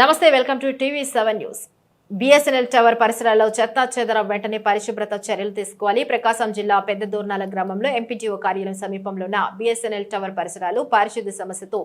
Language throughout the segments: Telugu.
నమస్తే welcome to TV seven news. BSNL tower పరిసరాల్లో చెత్త చెదరం వెంటనే పరిశుభ్రత చర్యలు తీసుకోవాలి. ప్రకాశం జిల్లా పెద్ద దూర్నాల గ్రామంలో ఎంపీటీఓ కార్యాలయం సమీపంలో ఉన్న బిఎస్ఎన్ఎల్ టవర్ పరిసరాలు పారిశుద్ధ్య సమస్యతో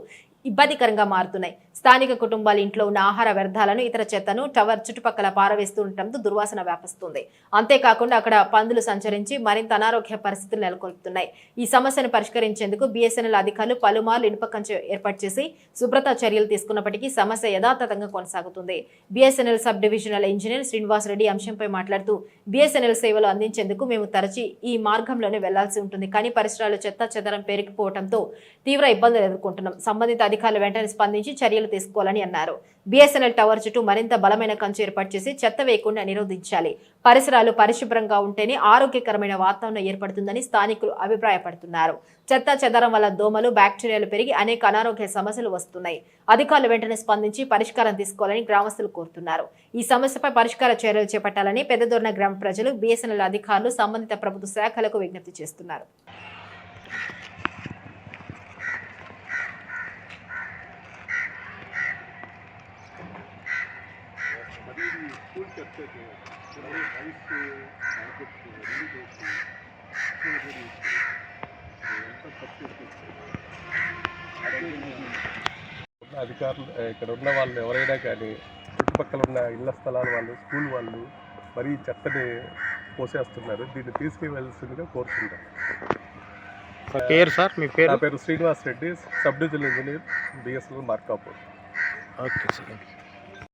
ఇబ్బందికరంగా మారుతున్నాయి. స్థానిక కుటుంబాల ఇంట్లో ఉన్న ఆహార వ్యర్థాలను ఇతర చెత్తను టవర్ చుట్టుపక్కల పారవేస్తూ ఉండటంతో దుర్వాసన వ్యాపిస్తుంది. అంతేకాకుండా అక్కడ పందులు సంచరించి మరింత అనారోగ్య పరిస్థితులు నెలకొల్పుతున్నాయి. ఈ సమస్యను పరిష్కరించేందుకు బిఎస్ఎన్ఎల్ అధికారులు పలుమార్లు ఇనుప కంచె ఏర్పాటు చేసి శుభ్రత చర్యలు తీసుకున్నప్పటికీ సమస్య యథాతథంగా కొనసాగుతుంది. BSNL sub divisional engineer Srinivas Reddy అంశంపై మాట్లాడుతూ బీఎస్ఎన్ఎల్ సేవలు అందించేందుకు మేము తరచి ఈ మార్గంలోనే వెళ్ళాల్సి ఉంటుంది. కానీ పరిసరాలు చెత్త చెదరం పేరుకుపోవడంతో తీవ్ర ఇబ్బందులు ఎదుర్కొంటున్నాం. సంబంధిత అధికారులు వెంటనే స్పందించి చర్యలు తీసుకోవాలని అన్నారు. బీఎస్ఎన్ఎల్ టవర్ చుట్టూ మరింత బలమైన కంచె ఏర్పాటు చేసి చెత్త వేయకుండా నిరోధించాలి. పరిసరాలు పరిశుభ్రంగా ఉంటేనే ఆరోగ్యకరమైన వాతావరణం ఏర్పడుతుందని స్థానికులు అభిప్రాయపడుతున్నారు. చెత్త చెదరం వల్ల దోమలు బ్యాక్టీరియాలు పెరిగి అనేక అనారోగ్య సమస్యలు వస్తున్నాయి. అధికారులు వెంటనే స్పందించి పరిష్కారం తీసుకోవాలని గ్రామస్తులు కోరుతున్నారు. ఈ సమస్యపై పరిష్కార చర్యలు చేపట్టాలని పెద్దదొర్న గ్రామ ప్రజలు బీఎస్ఎన్ఎల్ అధికారులు సంబంధిత ప్రభుత్వ శాఖలకు విజ్ఞప్తి చేస్తున్నారు. అధికారులు ఇక్కడ ఉన్న వాళ్ళు ఎవరైనా కానీ చుట్టుపక్కల ఉన్న ఇళ్ళ స్థలాల వాళ్ళు స్కూల్ వాళ్ళు మరీ చెత్తని పోసేస్తున్నారు దీన్ని తీసుకువెళ్ళాల్సిందిగా కోరుకుంటాం. పేరు సార్? మీ నా పేరు పేరు Srinivas Reddy sub divisional engineer BSL Markapur. Okay sir.